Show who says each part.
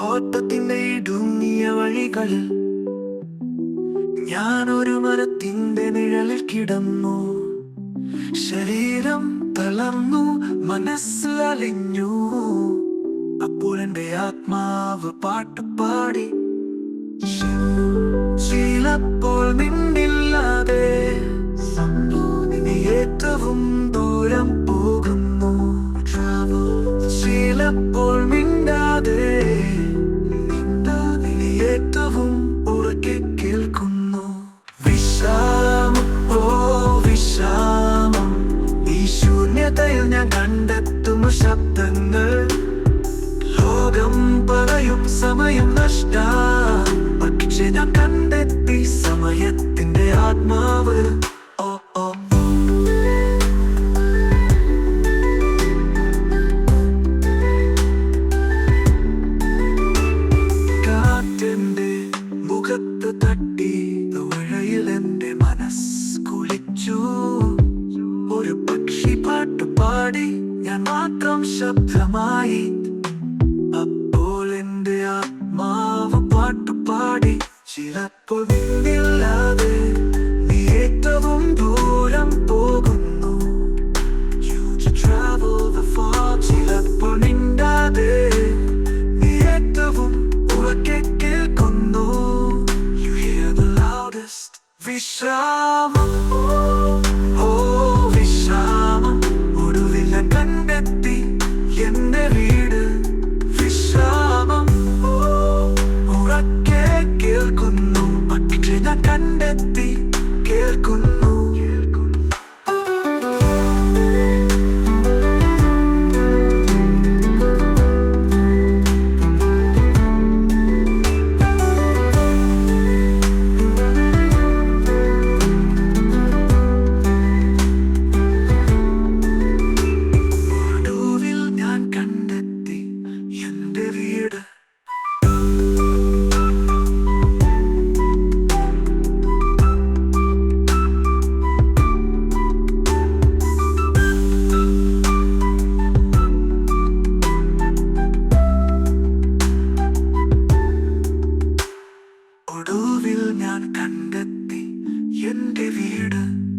Speaker 1: ഓട്ടത്തിന്റെ ഇടുങ്ങിയ വഴികളിൽ ഒരു മരത്തിന്റെ നിഴലിൽ കിടന്നു. ശരീരം തളർന്നു മനസ്സ് അലിഞ്ഞു. അപ്പോൾ എന്റെ ആത്മാവ് പാട്ടുപാടി ചിലപ്പോൾ ശൂന്യതയിൽ ഞാൻ കണ്ടെത്തുന്ന ശബ്ദങ്ങൾ. ലോകം പറയും സമയം നഷ്ട. പക്ഷെ ഞാൻ കണ്ടെത്തി സമയത്തിന്റെ ആത്മാവ്. പാട്ടുപാടി ഞാൻ മാത്രം ശബ്ദമായി അപ്പോൾ എന്റെ ആത്മാവ് പാട്ടുപാടി. ചിലപ്പോൾ വില്ലാതെ ഏറ്റവും ദൂരം പോകുന്നു. ചിലപ്പോൾ നിണ്ടാതെ നീ You hear the loudest എന്റെ വീട്.